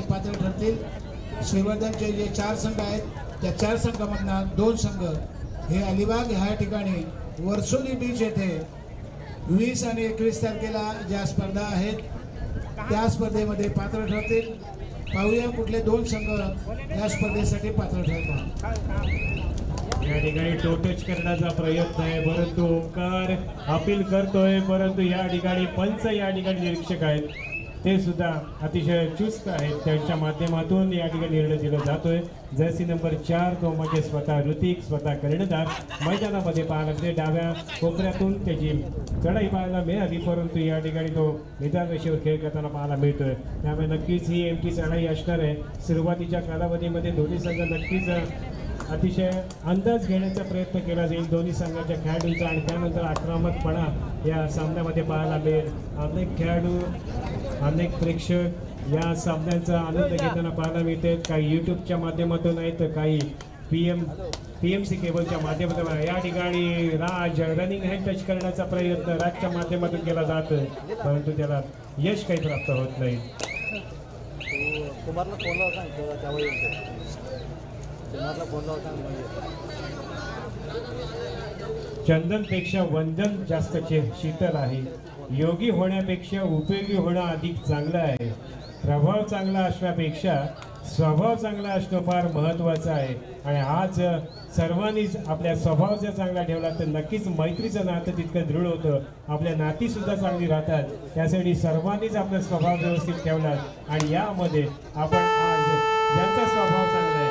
स्पर्धेसाठी पात्र ठरतील. श्रीवर्धनचे जे चार संघ आहेत त्या चार संघामधनं दोन संघ हे अलिबाग ह्या ठिकाणी वर्सोली बीच येथे वीस आणि एकवीस तारखेला ज्या स्पर्धा आहेत त्या स्पर्धेमध्ये पात्र ठरतील. पाहूया कुठले दोन संघ या स्पर्धेसाठी पात्र ठरतात. या ठिकाणी टोटच करण्याचा प्रयत्न आहे परंतु ओंकार अपील करतोय परंतु या ठिकाणी पंच या ठिकाणी निरीक्षक आहेत. ते सुद्धा अतिशय चुस्त आहेत. त्यांच्या माध्यमातून या ठिकाणी निर्णय दिला जातोय. जर्सी नंबर चार तो म्हणजे स्वतः ऋतिक स्वतः कर्णधार. मैदानामध्ये पाहायला मिळते. डाव्या कोपऱ्यातून त्याची चढाई पाहायला मिळाली परंतु या ठिकाणी तो निदान खेळ करताना पाहायला मिळतोय. त्यामुळे नक्कीच ही एमटी चढाई असणार आहे. सुरुवातीच्या कालावधीमध्ये दोन्ही संघ नक्कीच अतिशय अंदाज घेण्याचा प्रयत्न केला जाईल. दोन्ही संघाच्या खेळाडूंचा आणि त्यानंतर आक्रमकपणा या सामन्यामध्ये पाहायला मिळेल. अनेक खेळाडू अनेक प्रेक्षक या सामन्यांचा आनंद घेताना पाहायला मिळते. काही यूट्यूबच्या माध्यमातून आहेत तर काही P M P M C केबलच्या माध्यमातून. या ठिकाणी राज रनिंग हँड टच करण्याचा प्रयत्न राजच्या माध्यमातून केला जातोय परंतु त्याला यश काही प्राप्त होत नाही. चंदनपेक्षा वंदन जास्त शीतल आहे. योगी होण्यापेक्षा उपयोगी होणं अधिक चांगलं आहे. प्रभाव चांगला असण्यापेक्षा स्वभाव चांगला असणं फार महत्त्वाचं आहे. आणि आज सर्वांनीच आपल्या स्वभाव जर चांगला ठेवला तर नक्कीच मैत्रीचं नातं तितकं दृढ होतं आपल्या नातीसुद्धा चांगली राहतात. त्यासाठी सर्वांनीच आपला स्वभाव व्यवस्थित ठेवला. आणि यामध्ये आपण आज ज्यांचा स्वभाव चांगला आहे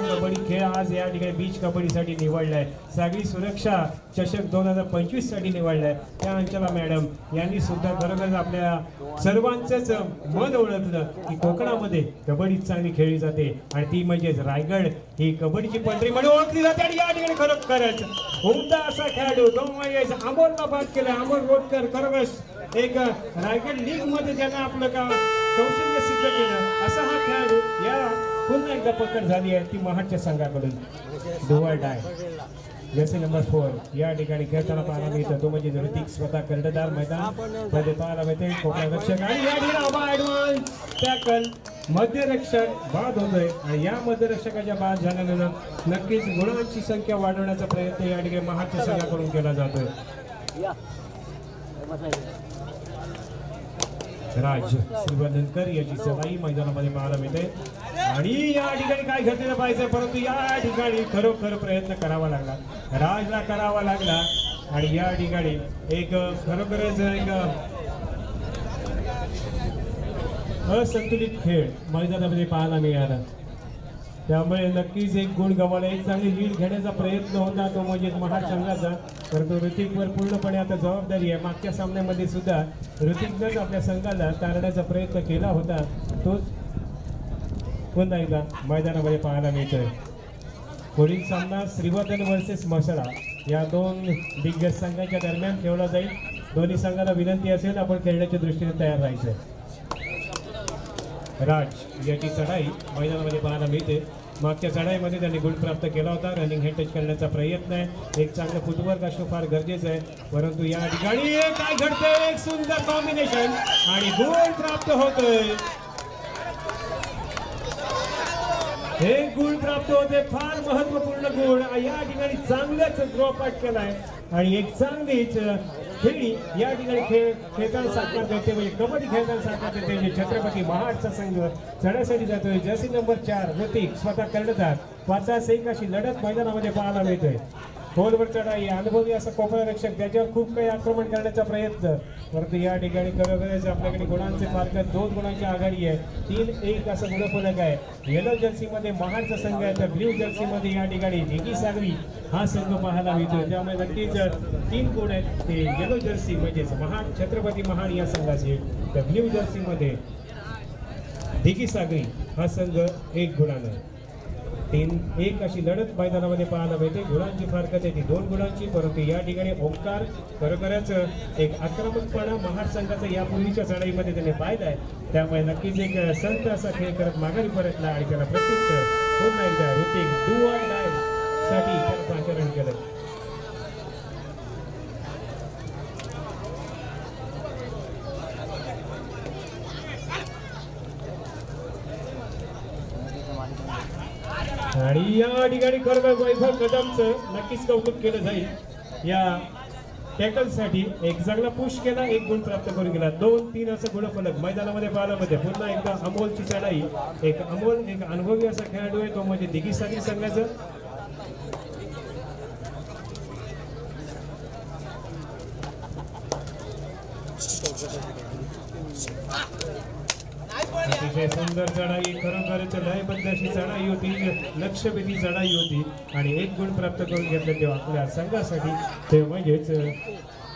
कबड्डी खेळ आज या ठिकाणी बीच कबड्डीसाठी निवडलाय. सागरी सुरक्षा चषक दोन हजार पंचवीससाठी निवडलाय. त्या अंचला मॅडम यांनी सुद्धा खरोखरच आपल्या सर्वांचंच मन ओळखलं की कोकणामध्ये कबड्डी चांगली खेळली जाते. आणि ती म्हणजेच रायगड ही कबड्डीची पंढरी म्हणून ओळखली जाते आणि या ठिकाणी खरोखरच उमदा असा खेळाडू दोन वेळेस अमोलला बाद केला. अमोल रोडकर खरोखर एक रायगड लीगमध्ये ज्यानं आपलं का कौशल्य सिद्ध केलं असा हा खेळाडू या पुन्हा एकदा पकड झाली आहे ती महाडच्या संघाकडून. Do or die. जसे नंबर फोर या ठिकाणी खेळताना पाहायला मिळतं. तो म्हणजे ऋतिक स्वतः कर्णधार मैदान. मध्ये पाहायला मिळते कोकणा रक्षक. आणि या ठिकाणी ऍडव्हान्स. टॅकल मध्यरक्षक बाद होतोय. आणि या मध्यरक्षकाच्या बाद झाल्यानंतर नक्कीच गुणांची संख्या वाढवण्याचा प्रयत्न या ठिकाणी महाडच्या संघाकडून केला जातोय. राज श्रीवर्धनकर याची चढाई मैदानामध्ये पाहायला मिळते. आणि या ठिकाणी काय घडलेलं पाहिजे परंतु या ठिकाणी खरोखर प्रयत्न करावा लागला. राजला करावा लागला. आणि या ठिकाणी एक खरोखरच एक असंतुलित खेळ मैदानामध्ये पाहायला मिळाला. त्यामुळे नक्कीच एक गुण गमावला. एक चांगली लीड घेण्याचा प्रयत्न होता तो म्हणजे महासंघाचा. परंतु ऋतिकवर पूर्णपणे आता जबाबदारी आहे. मागच्या सामन्यामध्ये सुद्धा ऋतिकनंच आपल्या संघाला तारण्याचा प्रयत्न केला होता. तोच पुन्हा एकदा मैदानामध्ये पाहायला मिळतोय. पुढील सामना श्रीवर्धन वर्सेस मसळा या दोन दिग्गज संघाच्या दरम्यान ठेवला जाईल. दोन्ही संघाला विनंती असेल आपण खेळण्याच्या दृष्टीने तयार राहायचं. राज याची चढाई मैदानामध्ये पाहायला मिळते. मागच्या चढाईमध्ये त्यांनी गुण प्राप्त केला होता. रनिंग हँड टच करण्याचा प्रयत्न आहे. एक चांगलं फुटवर्क असणं फार गरजेचं आहे. परंतु या ठिकाणी एक काय घडतंय? एक सुंदर कॉम्बिनेशन आणि गुण प्राप्त होतोय. हे गुण प्राप्त होते. फार महत्त्वपूर्ण गुण. या ठिकाणी चांगलाच ड्रॉप आउट केलाय. आणि एक चांगलीच खेळी या ठिकाणी खेळ खेळताना साकार करते म्हणजे कबड्डी खेळताना साकार करते म्हणजे छत्रपती महाडचा संघ चढण्यासाठी जातोय. जर्सी नंबर चार ऋतिक स्वतः कर्णधार. पाचा एक अशी लढत मैदानामध्ये पाहायला मिळतोय. खोलवर चढाई अनुभवी असा कोपरा रक्षक त्याच्यावर खूप काही आक्रमण करण्याचा प्रयत्न. परंतु या ठिकाणी खरोखरच आपल्याकडे गुणांचे मार्ग दोन गुणांची आघाडी आहे तीन एक असं गुणफलक आहे. येलो जर्सीमध्ये महाडचा संघ आहे तर ब्ल्यू जर्सीमध्ये या ठिकाणी दिगी सागरी हा संघ पाहायला मिळतो. त्यामुळे नक्कीच तीन गुण आहेत ते येलो जर्सी म्हणजेच महाड छत्रपती महाड या संघाचे तर ब्ल्यू जर्सीमध्ये दिगी सागरी हा संघ एक गुणानं तीन एक अशी लढत मैदानामध्ये पाहायला मिळते. गुणांची फारकत आहे. ती दोन गुणांची परंतु या ठिकाणी ओंकार खरोखरच एक आक्रमकपणा महाड यापूर्वीच्या चढाईमध्ये त्याने पाहिला आहे. त्यामुळे नक्कीच एक संत असा खेळ करत माघारी परतला आणि त्याला प्रत्यक्ष पुन्हा एकदा ऋतिक डू आय डायसाठी त्यानं पाचारण केलं. आणि या ठिकाणी खरोखर वैभव कदमचं नक्कीच कौतुक केलं जाईल. या टॅकलसाठी एक चांगला पुश केला एक गुण प्राप्त करून गेला. दोन तीन असं गुणफलक मैदानामध्ये पाहायला पुन्हा एकदा अमोलची चढाई. एक अमोल एक अनुभवी असा खेळाडू आहे तो म्हणजे दिघी साधी संघाचं अतिशय सुंदर चढाई खरोखरच लयबद्धाशी चढाई होती लक्षवेधी चढाई होती आणि एक गुण प्राप्त करून घेतले ते आपल्या संघासाठी ते म्हणजेच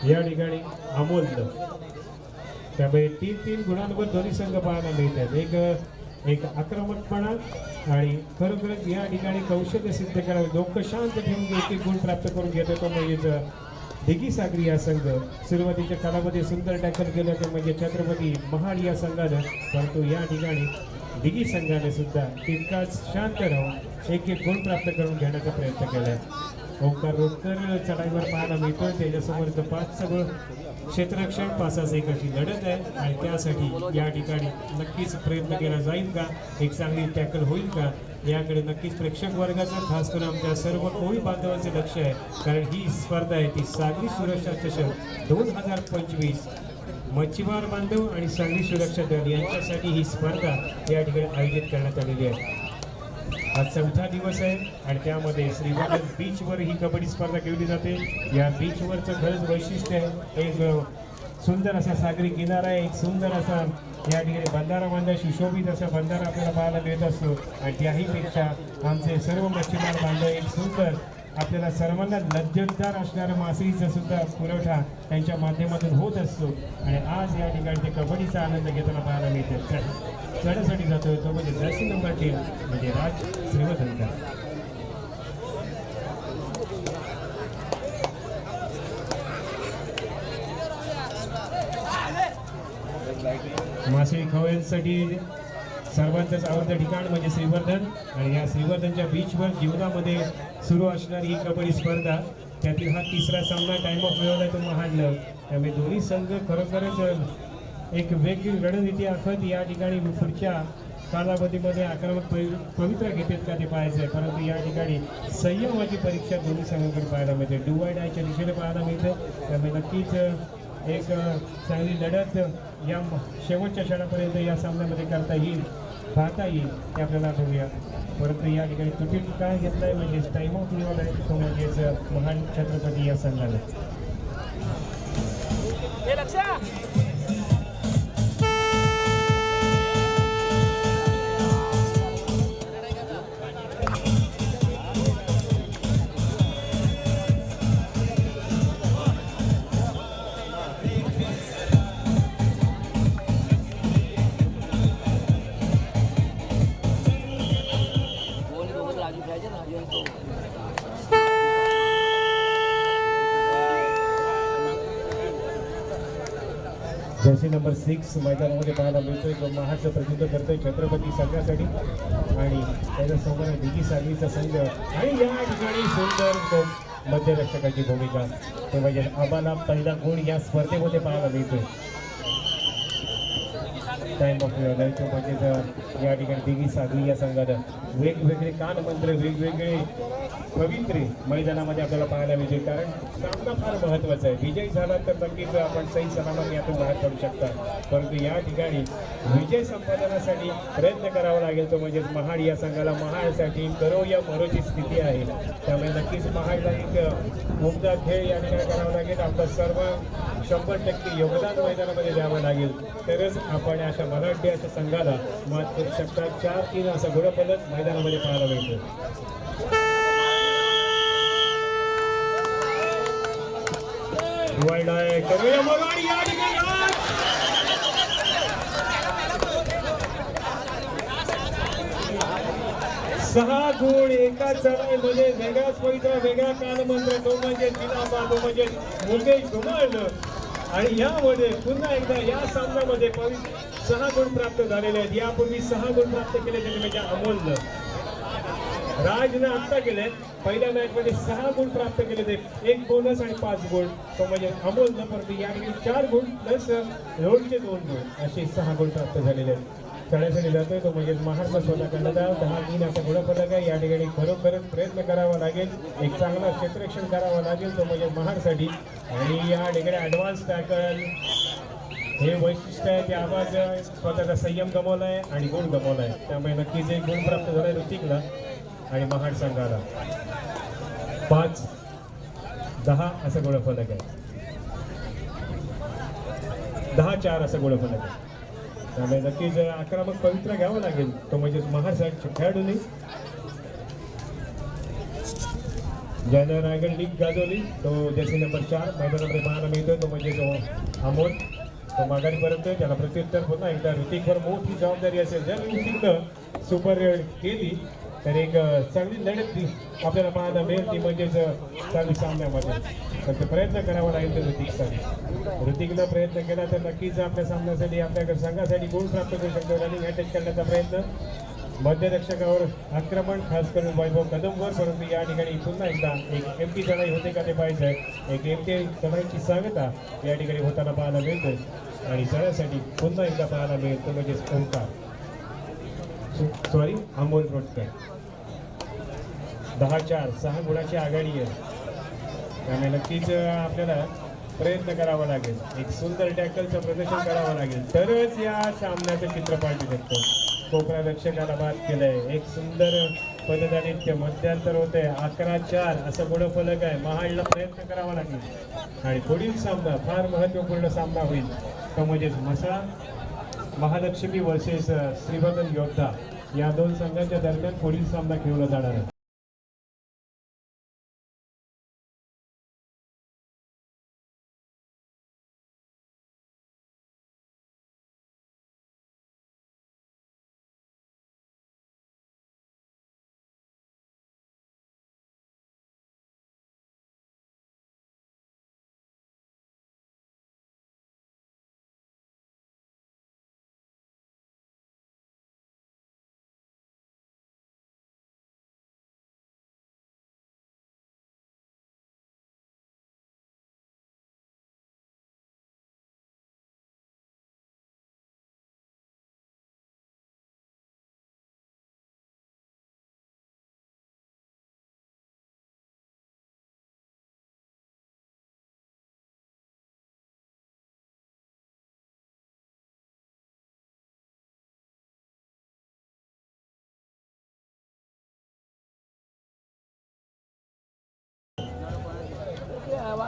या ठिकाणी अमोल. त्यामुळे तीन तीन गुणांवर दोन्ही संघ पाहायला मिळतात. एक एक आक्रमकपणा आणि खरोखरच या ठिकाणी कौशल्य सिद्ध करावे डोकं शांत ठेवून एक एक गुण प्राप्त करून घेतो तो म्हणजेच दिघी सागरी या संघ. सुरुवातीच्या काळामध्ये सुंदर टॅकल केलं तर म्हणजे छत्रपती महाड या संघानं. परंतु या ठिकाणी दिगी संघाने सुद्धा तितकाच शांत राहून एक एक गुण प्राप्त करून घेण्याचा प्रयत्न केला आहे ओंकार रोडकर चढाईवर पाहायला मिळतोय. त्याच्यासमोर तर पाच सगळं क्षेत्ररक्षण पासाच एक अशी लढत आहे. आणि त्यासाठी या ठिकाणी नक्कीच प्रयत्न केला जाईल का? एक चांगली टॅकल होईल का? याकडे नक्कीच प्रेक्षक वर्गाचं खास करून आमच्या सर्व कोळी बांधवांचे लक्ष आहे. कारण ही स्पर्धा आहे ती सागरी सुरक्षा चषक दोन हजार पंचवीस. मच्छीमार बांधव आणि सांगली सुरक्षा दल यांच्यासाठी ही स्पर्धा या ठिकाणी आयोजित करण्यात आलेली आहे. आज चौथा दिवस आहे आणि त्यामध्ये श्रीवादन बीचवर ही कबड्डी स्पर्धा खेळली जाते. या बीचवरचं खरंच वैशिष्ट्य आहे. एक सुंदर असा सागरी किनारा आहे. एक सुंदर असा या ठिकाणी बंधारा बांधा सुशोभित असा बंधारा आपल्याला पाहायला मिळत असतो. आणि त्याहीपेक्षा आमचे सर्व मच्छीमार बांधव एक सुंदर आपल्याला सर्वांना लज्जतदार असणारा मासळीचा सुद्धा पुरवठा त्यांच्या माध्यमातून होत असतो. आणि आज या ठिकाणी ते कबड्डीचा आनंद घेताना पाहायला मिळते. चढासाठी जातोय तो म्हणजे जर्सी नंबर टीम म्हणजे राज श्रीवर्धनकर मासळी खवयांसाठी सर्वांचंच आवडतं ठिकाण म्हणजे श्रीवर्धन. आणि या श्रीवर्धनच्या बीचवर जीवनामध्ये सुरू असणारी ही कबड्डी स्पर्धा त्यातील हा तिसरा सामना टाइम ऑफ मिळवला तो महाडलं. त्यामुळे दोन्ही संघ खरोखरच एक वेगळी रणनीती आखत या ठिकाणी पुढच्या कालावधीमध्ये आक्रमक पवि- पवित्र घेतात का ते पाहायचं आहे परंतु या ठिकाणी संयमाची परीक्षा दोन्ही संघाकडे पाहायला मिळते. डुवाय डायच्या आयच्या दिशेने पाहायला मिळतं. त्यामुळे नक्कीच एक चांगली लढत या शेवटच्या क्षणापर्यंत या सामन्यामध्ये करता येईल. पाहता येईल. ते आपल्याला बघूया. परंतु या ठिकाणी तुटी काय घेतलाय? म्हणजेच टाइम ऑफ निवड आहे तो म्हणजेच महान छत्रपती या संघाला. जर्सी नंबर सिक्स मैदानामध्ये पाहायला मिळतोय. जो महाराष्ट्र प्रसिद्ध करतोय छत्रपती संघासाठी. आणि त्याच्यासमोर दिगी सागरीचा संघ. आणि या ठिकाणी सुंदर मध्यरक्षकाची भूमिका. ते म्हणजे आम्हाला पहिला गुण या स्पर्धेमध्ये पाहायला मिळतोय. टाईम ऑफ तो म्हणजे या ठिकाणी दिघी सागरी या संघानं वेगवेगळे कानमंत्र वेगवेगळे पवित्रे मैदानामध्ये आपल्याला पाहायला मिळते कारण सामना फार महत्त्वाचा आहे. विजय झाला तर नक्कीच आपण सही सलामत यातून बाहेर पडू शकता. परंतु या ठिकाणी विजय संपादनासाठी प्रयत्न करावा लागेल. तो म्हणजे महाड या संघाला. महाडसाठी करो या मरोची स्थिती आहे. त्यामुळे नक्कीच महाडला एक मुद्दा खेळ या ठिकाणी करावा लागेल. आपलं सर्व शंभर टक्के योगदान मैदानामध्ये द्यावं लागेल. तरच आपण अशा मराठी अशा संघाला मात करू शकता. चार तीन असा गुणफलक मैदानामध्ये पाहायला मिळतो. करूया या ठिकाणी सहा गुण एका चढाईमध्ये वेगळाच पवित्र वेगळा कालमंत्र तो म्हणजे जिनाबा तो म्हणजे मुकेश धुमाळ आणि यामध्ये पुन्हा एकदा या सामन्यामध्ये पवित्र सहा गुण प्राप्त झालेले आहेत. यापूर्वी सहा गुण प्राप्त केले त्याने म्हणजे अमोलनं राजनं आत्ता केले पहिल्या मॅचमध्ये सहा गुण प्राप्त केले ते. एक बोनस आणि पाच गुण. तो म्हणजे अमोल परंतु या चार गुण प्लस रोडचे दोन गुण. असे सहा गुण प्राप्त झालेले आहेत. चढायसाठी जातोय तो म्हणजे महाराष्ट्र स्वतः कर्णधार दहा. तीन असा गुणपदक आहे. या ठिकाणी खरोखरच प्रयत्न करावा लागेल. एक चांगलं क्षेत्ररक्षण करावा लागेल तो म्हणजे महाडसाठी. आणि या ठिकाणी ॲडव्हान्स टॅकल हे वैशिष्ट्य आहे. ते आवाज स्वतःचा संयम गमावला आहे आणि गुण गमावला आहे त्यामुळे नक्कीच एक गुण प्राप्त झाला ऋतिकला. आणि महाड संघाला. पाच दहा असं गोळफलक आहे दहा चार असं गोळफलक आहे त्यामुळे नक्कीच आक्रमक पवित्र घ्यावं लागेल. तो म्हणजेच महाड संघ खेळाडूंनी. ज्यानं रायगड लीग गाजवली. तो जर्सी नंबर चार मैदानामध्ये पाहायला मिळतोय. तो म्हणजे जो अमोल. तो माघारी त्याला प्रत्युत्तर पुन्हा एकदा ऋतिकवर मोठी जबाबदारी असेल. जर ऋतिकनं सुपर रेड केली तर एक चांगली लढत ती आपल्याला पाहायला मिळेल ती म्हणजेच चांगली सामन्यामध्ये. तर ते प्रयत्न करावा लागेल ते ऋतिकसाठी. ऋतिकनं प्रयत्न केला तर नक्कीच आपल्या सामन्यासाठी आपल्या संघासाठी गुण प्राप्त करू शकतो रनिंग अटॅच करण्याचा प्रयत्न. मध्यरक्षकावर आक्रमण खास करून वैभव कदमवर परंतु या ठिकाणी पुन्हा एकदा एक एम टी चढाई होते का ते पाहिजे एक एम टी चढाईची सांगता या ठिकाणी होताना पाहायला मिळते आणि चढ्यासाठी पुन्हा एकदा पाहायला मिळतो म्हणजेच ओंकार. सॉरी अमोल रोटकर दहा चार सहा गुणाची आघाडी आहे. त्यामुळे नक्कीच आपल्याला प्रयत्न करावा लागेल. एक सुंदर टॅकलचं प्रदर्शन करावं लागेल. तरच या सामन्याचं चित्र पालटू शकतो कोकणा रक्षकाला बाद केलंय. एक सुंदर पदधारित्य मध्यांतर होते अकरा चार असं गुणफलक आहे. महाडला प्रयत्न करावा लागेल. आणि पुढील सामना फार महत्त्वपूर्ण सामना होईल. तो म्हणजेच मसा महालक्ष्मी वर्सेस श्रीवर्धन योद्धा या दोन संघांच्या दरम्यान पुढील सामना खेळला जाणार आहे.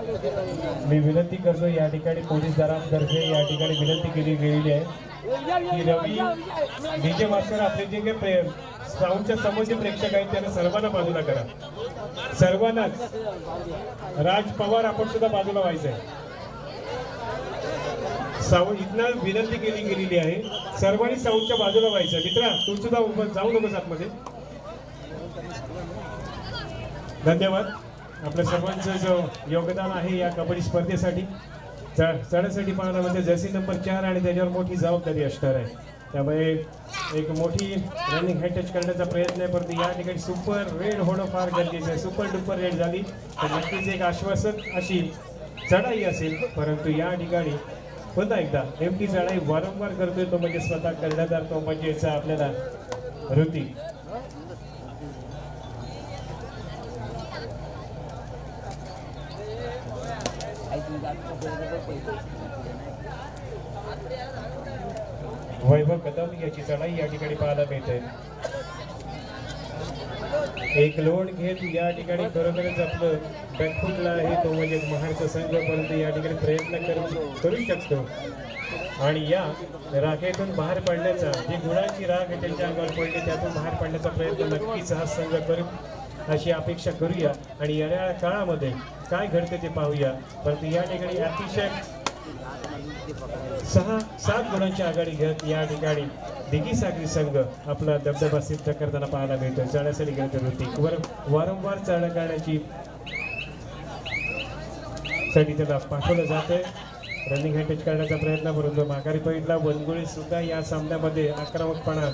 मी विनंती करतो या ठिकाणी पोलीस दरातर्फे या ठिकाणी विनंती केली गेलेली आहे की रवी डीजे मास्टर आपले जे काही प्रेम साऊंडच्या समोरचे प्रेक्षक आहेत त्यांना सर्वांना बाजूला करा. सर्वांनाच. राज पवार आपण सुद्धा बाजूला व्हायचंय साऊंड इथनं विनंती केली गेलेली आहे. सर्वांनी साऊंडच्या बाजूला व्हायचं मित्रा तू सुद्धा जाऊ नकोस आतमध्ये. धन्यवाद. आपलं सर्वांचं जो योगदान आहे या कबड्डी स्पर्धेसाठी चढ चढासाठी पाहणं म्हणजे जर्सी नंबर चार आणि त्याच्यावर मोठी जबाबदारी असणार आहे. त्यामुळे एक मोठी रनिंग हॅटच करण्याचा प्रयत्न आहे. परंतु या ठिकाणी सुपर रेड होणं फार गरजेचं आहे. सुपर डुपर रेड झाली. तर नक्कीच एक आश्वासक अशी चढाई असेल. परंतु या ठिकाणी पुन्हा एकदा नेमकी चढाई वारंवार करतोय तो म्हणजे स्वतः कर्णधार तो म्हणजेचा आपल्याला ऋती वैभव कदम याची चढाई या ठिकाणी पाहायला मिळते. एक लोण घेत या ठिकाणी खरोखरच आपलं बॅकफुटला आहे तो म्हणजे महाराष्ट्र संघ परंतु या ठिकाणी प्रयत्न करू करू शकतो. आणि या राखेतून बाहेर पडण्याचा जी गुणाची राख आहे त्यांच्या अंगावर पडली त्यातून बाहेर पडण्याचा प्रयत्न नक्कीच हा संघ करू. अशी अपेक्षा करूया आणि येणाऱ्या काळामध्ये काय घडते ते पाहूया. परंतु या ठिकाणी अतिशय सहा सात गुणांची आघाडी घेत या ठिकाणी दिघी सागरी संघ आपला दबदबा सिद्ध करताना पाहायला मिळतो चढण्यासाठी घेत होती वर वारंवार चढ करण्याची साठी त्याला पाठवलं जातंय. रनिंग हँडेज करण्याचा प्रयत्न परंतु माघारी पहिला वनगुळी सुद्धा या सामन्यामध्ये आक्रमकपणा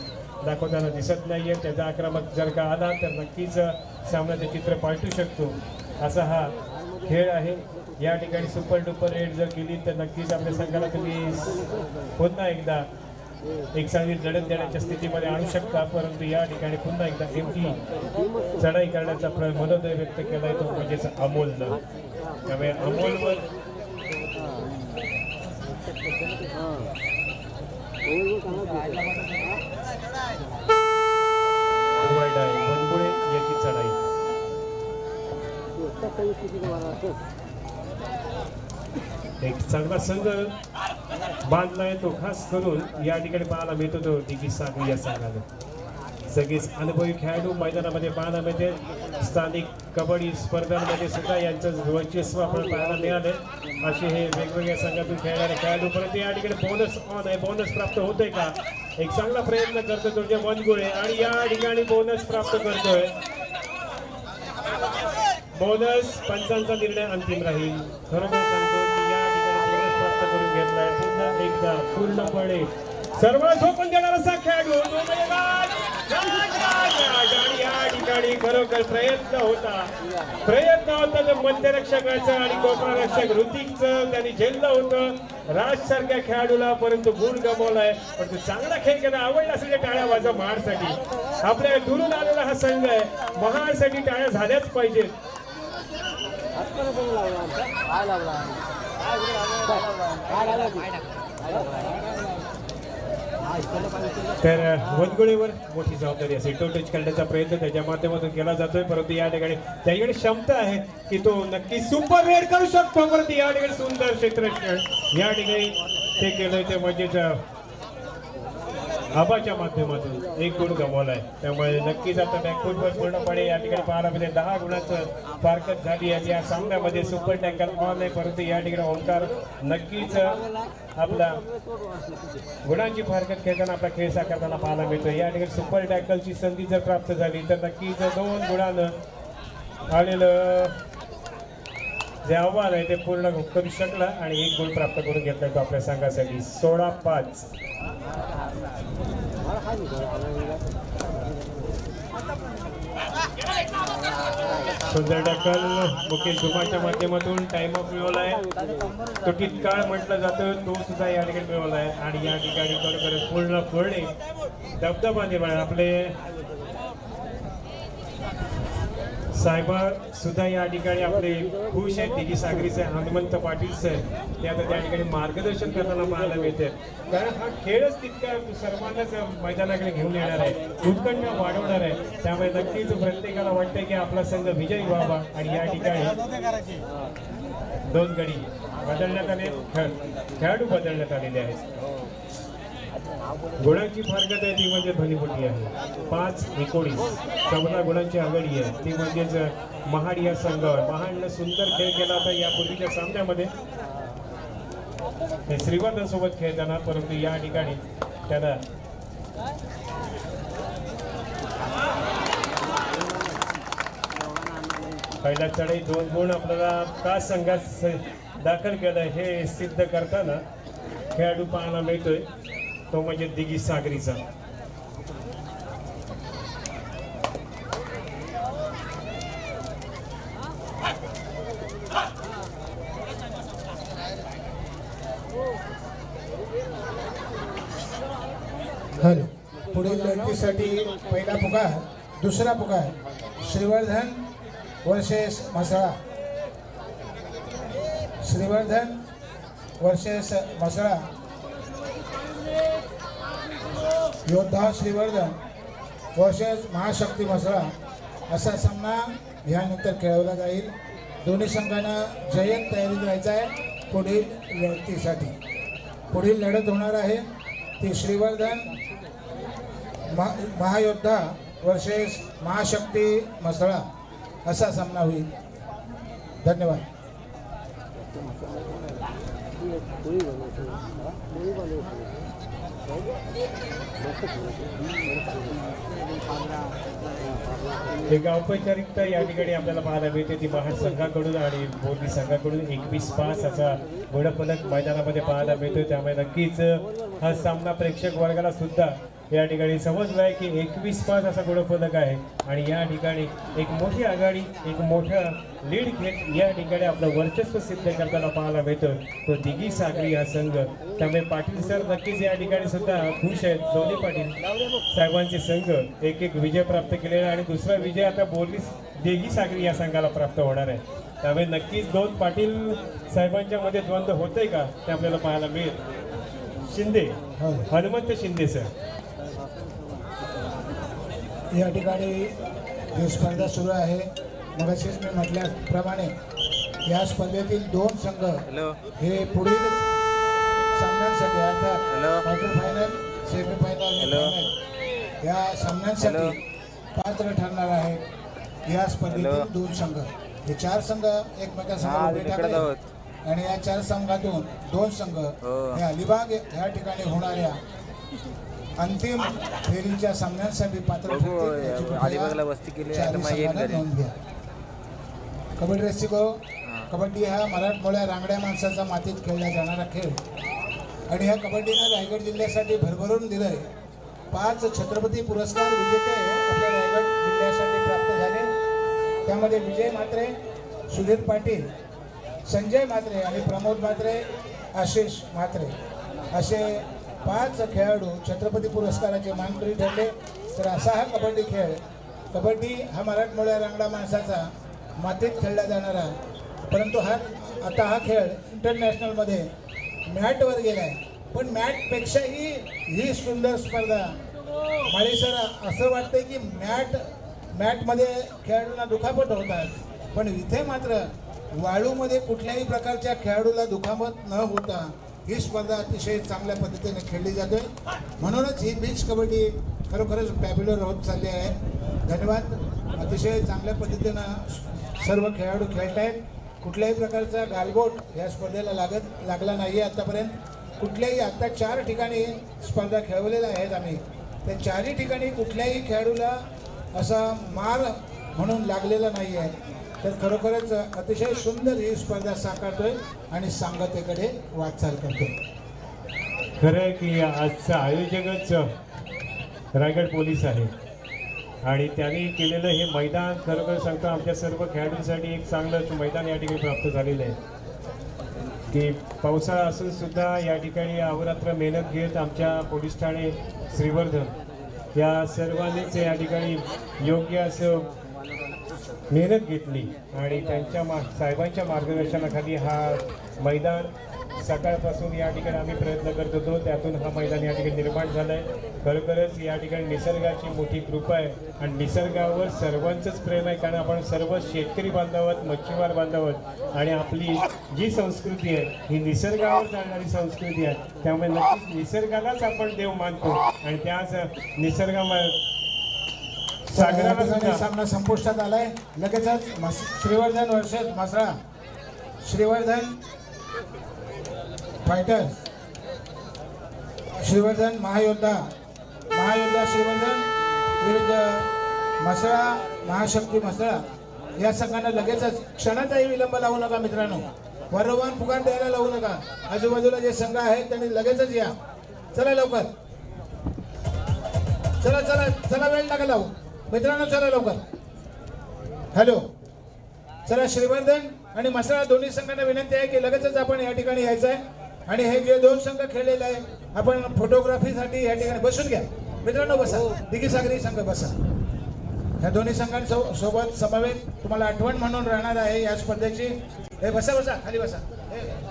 दाखवताना दिसत नाही आहे त्याचा आक्रमक जर का आला तर नक्कीच सामन्याचं चित्र पालटू शकतो. असा हा खेळ आहे. या ठिकाणी सुपर डुपर रेड जर गेली तर नक्कीच आपल्या संघाला तुम्ही पुन्हा एकदा एक चांगली लढत देण्याच्या स्थितीमध्ये आणू शकता. परंतु या ठिकाणी पुन्हा एकदा नेमकी चढाई करण्याचा प्र- मनोदय व्यक्त केलाय तो म्हणजेच अमोलनं त्यामुळे अमोलवर चढाई एक चांगला संघ बांधलाय तो खास करून या ठिकाणी पाहायला मिळतो तो डिगी सागरी या संघाला सगळेच अनुभवी खेळाडू. मैदानामध्ये पाहायला मिळते स्थानिक कबड्डी स्पर्धांमध्ये सुद्धा यांचं वर्चस्व आपल्याला पाहायला मिळाले असे हे वेगवेगळ्या संघातून खेळणारे खेळाडू. परंतु या ठिकाणी बोनस ऑन आहे. बोनस प्राप्त होतोय का? एक चांगला प्रयत्न करतो तुमच्या वनगुळे आणि या ठिकाणी बोनस प्राप्त करतोय. बोनस पंचांचा निर्णय अंतिम राहील. खरोखर सांगतो की या ठिकाणी बोनस प्राप्त करून घेतलाय. पुन्हा एकदा पूर्णपणे सर्व झोपून देणार असा खेळाडू आणि या ठिकाणी खरोखर प्रयत्न होता प्रयत्न होता तर मध्यरक्षकाचा आणि गोपालरक्षक ऋतिकचं त्यांनी झेललं होतं राज सारख्या खेळाडूला परंतु गुण गमावलाय पण तो चांगला खेळ केला आवडला असेल टाळ्या वाजवा महाडसाठी आपल्या दुरून आलेला हा संघ आहे महाडसाठी टाळ्या झाल्याच पाहिजेत लावला तर वनगुळीवर मोठी जबाबदारी असेल. तो टच करण्याचा प्रयत्न त्याच्या माध्यमातून केला जातोय. परंतु या ठिकाणी त्याच्याकडे क्षमता आहे की तो नक्की सुपर रेड करू शकतो. परंतु या ठिकाणी सुंदर क्षेत्र या ठिकाणी ते केलंय ते म्हणजेच आबाच्या माध्यमातून एक गुण गमावला आहे. त्यामुळे नक्कीच आता बॅकफुटवर पूर्णपणे या ठिकाणी पाहायला मिळेल. दहा गुणांचं फारकत झाली आहे. या सामन्यामध्ये सुपर टँकर ऑन आहे. परंतु या ठिकाणी ओंकार नक्कीच आपला गुणांची फारकत खेळताना आपला खेळ साकारताना पाहायला मिळतो या ठिकाणी सुपर टॅकलची संधी जर प्राप्त झाली तर नक्कीच दोन गुणानं आलेलं जे आव्हान आहे ते पूर्ण करू शकला आणि एक गुण प्राप्त करून घेतला तो आपल्या संघासाठी. सोळा पाच. सुंदर टक्कल मुकेश धुमाच्या माध्यमातून टाइम ऑफ मिळवलाय तो काळ म्हटलं जातं तो सुद्धा या ठिकाणी आहे. आणि या ठिकाणी खरोखर पूर्ण पूर्ण. दबदबा निर्माण. आपले साहेबा सुद्धा या ठिकाणी आपले खुश आहेत. दिगी सागरीचे हनुमंत पाटील सर ते आता त्या ठिकाणी मार्गदर्शन करताना पाहायला मिळते कारण हा खेळच तितका सर्वांनाच मैदानाकडे घेऊन येणार आहे. उत्कंठ वाढवणार आहे. त्यामुळे नक्कीच प्रत्येकाला वाटतंय की आपला संघ विजयी व्हावा आणि या ठिकाणी दोन गडी बदलण्यात आले खेळ- खेळाडू बदलण्यात आलेले आहेत. गुणांची फारकत आहे ती म्हणजे भलीमोठी आहे. पाच एकोणीस. चौदा गुणांची आघाडी आहे. ती म्हणजेच महाड या संघावर. महाडनं सुंदर खेळ केला होता यापूर्वीच्या सामन्यामध्ये. हे श्रीवर्धन खेळताना परंतु या ठिकाणी त्याला पहिल्या चढाई दोन गुण आपल्याला का संघात स- दाखल केलं हे सिद्ध करताना खेळाडू पाहायला मिळतोय. तो म्हणजे दिगी सागरीचा. हॅलो पुढील लढतीसाठी पहिला पुकार दुसरा पुकार श्रीवर्धन वर्षेस मसळा श्रीवर्धन वर्षेस मसळा योद्धा श्रीवर्धन वर्सेस महाशक्ती म्हसळा असा सामना ह्यानंतर खेळवला जाईल. दोन्ही संघांना जयंत तयारीत राहायचं आहे पुढील लढतीसाठी. पुढील लढत होणार आहे ती श्रीवर्धन महा महायोद्धा वर्षेस महाशक्ती मसळा असा सामना होईल. धन्यवाद. पोळी बनवायची एक औपचारिकता या ठिकाणी आपल्याला पाहायला मिळते. ती महाड संघाकडून आणि बोर्डी संघाकडून एकवीस पाच असा गुणफलक मैदानामध्ये पाहायला मिळतो त्यामुळे नक्कीच हा सामना प्रेक्षक वर्गाला सुद्धा या ठिकाणी समजला आहे की एकवीस पाच असा गुणफलक आहे. आणि या ठिकाणी एक मोठी आघाडी एक मोठा लीड घेत या ठिकाणी आपलं वर्चस्व सिद्ध करताना पाहायला मिळतं. तो दिघी सागरी हा संघ. त्यामुळे पाटील सर नक्कीच या ठिकाणी सुद्धा खुश आहेत. दोन्ही पाटील साहेबांचे संघ एक एक विजय प्राप्त केलेला आणि दुसरा विजय आता बोर्ली देगी सागरी या संघाला प्राप्त होणार आहे. त्यामुळे नक्कीच दोन पाटील साहेबांच्या मध्ये द्वंद्व होतंय का? ते आपल्याला पाहायला मिळेल. शिंदे. हो. हनुमंत शिंदे सर. या ठिकाणी ही स्पर्धा सुरू आहे मगाशीच मी म्हटल्याप्रमाणे या स्पर्धेतील दोन संघ हे पुढील सामन्यांसाठी अर्थात क्वार्टर फायनल सेमीफायनल या सामन्यांसाठी पात्र ठरणार आहेत या स्पर्धेतील दोन संघ. हे चार संघ एकमेकांसमोर उभे आणि या चार संघातून दोन संघ हे अलिबाग या ठिकाणी होणाऱ्या अंतिम फेरीच्या सामन्यांसाठी पात्र ठरतील वस्ती केली आहे. नोंद घ्या. कबड्डी रस्तिको कबड्डी हा मराठमोळ्या रांगड्या माणसाचा मातीत खेळला जाणारा खेळ. आणि ह्या कबड्डीनं रायगड जिल्ह्यासाठी भरभरून दिलंय. पाच छत्रपती पुरस्कार विजेते आपल्या रायगड जिल्ह्यासाठी प्राप्त झाले. त्यामध्ये विजय म्हात्रे सुधीर पाटील संजय म्हात्रे आणि प्रमोद म्हात्रे आशिष म्हात्रे. असे पाच खेळाडू छत्रपती पुरस्काराचे मानकरी ठरले. तर असा हा कबड्डी खेळ. कबड्डी हा मराठमोळ्या रांगडा माणसाचा मातीत खेळला जाणारा. परंतु हा आता हा खेळ इंटरनॅशनलमध्ये मॅटवर गेला आहे पण मॅटपेक्षाही ही सुंदर स्पर्धा. माळी सर असं वाटतंय की मॅट मॅटमध्ये खेळाडूंना दुखापत होतात. पण इथे मात्र वाळूमध्ये कुठल्याही प्रकारच्या खेळाडूला दुखापत न होता ही स्पर्धा अतिशय चांगल्या पद्धतीने खेळली जाते. म्हणूनच ही बीच कबड्डी खरोखरच पॅप्युलर होत चालली आहे. धन्यवाद. अतिशय चांगल्या पद्धतीनं सर्व खेळाडू खेळत आहेत कुठल्याही प्रकारचा गालबोट या स्पर्धेला लागत लागला नाही आहे आत्तापर्यंत कुठल्याही आत्ता चार ठिकाणी स्पर्धा खेळवलेल्या आहेत आम्ही. त्या चारही ठिकाणी कुठल्याही खेळाडूला असा मार म्हणून लागलेला नाही आहे तर खरोखरच अतिशय सुंदर ही स्पर्धा साकारतोय आणि सांगतेकडे वाटचाल करतोय. खरं आहे की आजचं आयोजकच रायगड पोलीस आहे. आणि त्यांनी केलेलं हे मैदान खरोखर सांगतो आमच्या सर्व खेळाडूंसाठी एक चांगलं मैदान या ठिकाणी प्राप्त झालेलं आहे. की पावसाळा असून सुद्धा या ठिकाणी अहोरात्र मेहनत घेत आमच्या पोलीस ठाणे श्रीवर्धन या सर्वांनीच या ठिकाणी योग्य असं मेहनत घेतली आणि त्यांच्या मा साहेबांच्या मार्गदर्शनाखाली हा मैदान सकाळपासून या ठिकाणी आम्ही प्रयत्न करत होतो. त्यातून हा मैदान या ठिकाणी निर्माण झालं आहे खरोखरच या ठिकाणी निसर्गाची मोठी कृपा आहे आणि निसर्गावर सर्वांचंच प्रेम आहे कारण आपण सर्व शेतकरी बांधावत मच्छीमार बांधावत आणि आपली जी संस्कृती आहे ही निसर्गावर चालणारी संस्कृती आहे. त्यामुळे नक्कीच निसर्गालाच आपण देव मानतो आणि त्याच निसर्गामध्ये तर या सागराला ठिकाणी सुद्धा सामना संपुष्टात आलाय. लगेचच श्रीवर्धन वर्षेस मसळा. श्रीवर्धन फायटर्स श्रीवर्धन महायोद्धा. महायोद्धा श्रीवर्धन विरुद्ध मसळा महाशक्ती मसळा. या संघानं लगेचच क्षणाचाही विलंब लावू नका मित्रांनो. वरवान फुगान द्यायला लावू नका. आजूबाजूला जे संघ आहेत त्यांनी लगेचच या. चला लवकर. चला चला चला वेळ नका लावू. मित्रांनो चला लवकर. हॅलो. चला श्रीवर्धन आणि मसाळा दोन्ही संघांना विनंती आहे की लगेचच आपण या ठिकाणी यायचं आहे आणि हे जे दोन संघ खेळलेले आहे आपण फोटोग्राफीसाठी या ठिकाणी बसून घ्या. मित्रांनो बसा. दिघी सागरी संघ बसा. ह्या दोन्ही संघांसो सोबत समवेत तुम्हाला आठवण म्हणून राहणार आहे या स्पर्धेची. हे बसा बसा. खाली बसा. हे.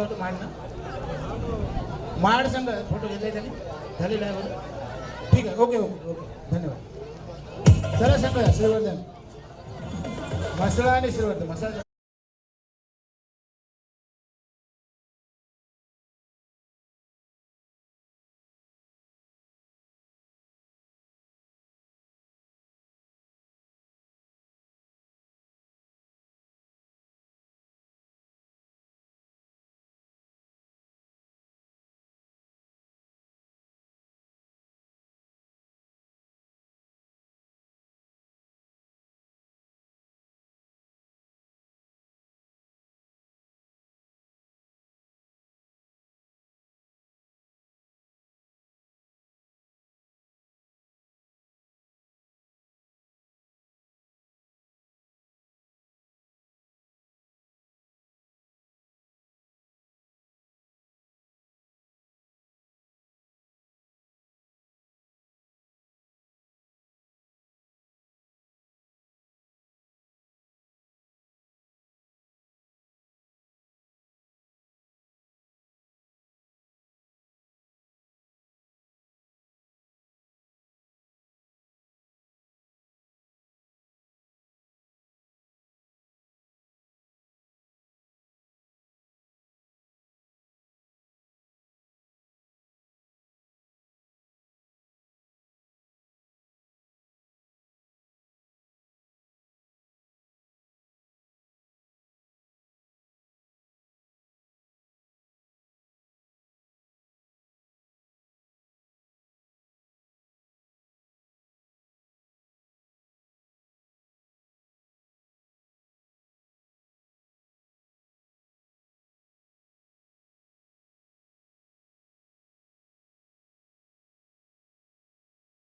आता होतं माड ना माड सांगा फोटो घेतलाय त्यांनी? झालेला आहे बरं. ठीक आहे ओके ओके ओके. धन्यवाद. चला सांगा श्रीवर्धन. मसाला आणि श्रीवर्धन मसाला